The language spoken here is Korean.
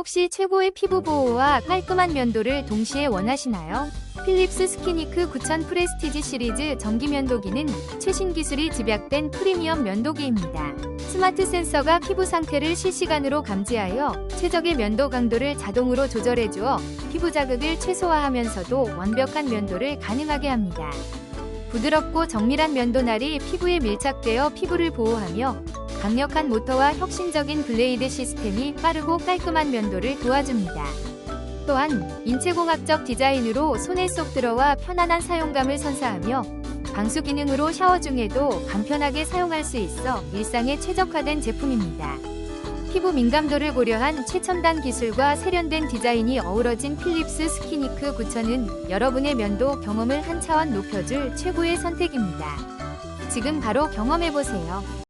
혹시 최고의 피부 보호와 깔끔한 면도를 동시에 원하시나요? 필립스 스키니크 9000 프레스티지 시리즈 전기 면도기는 최신 기술이 집약된 프리미엄 면도기입니다. 스마트 센서가 피부 상태를 실시간으로 감지하여 최적의 면도 강도를 자동으로 조절해 주어 피부 자극을 최소화하면서도 완벽한 면도를 가능하게 합니다. 부드럽고 정밀한 면도날이 피부에 밀착되어 피부를 보호하며 강력한 모터와 혁신적인 블레이드 시스템이 빠르고 깔끔한 면도를 도와줍니다. 또한 인체공학적 디자인으로 손에 쏙 들어와 편안한 사용감을 선사하며 방수 기능으로 샤워 중에도 간편하게 사용할 수 있어 일상에 최적화된 제품입니다. 피부 민감도를 고려한 최첨단 기술과 세련된 디자인이 어우러진 필립스 스키니크 9000은 여러분의 면도 경험을 한 차원 높여줄 최고의 선택입니다. 지금 바로 경험해보세요.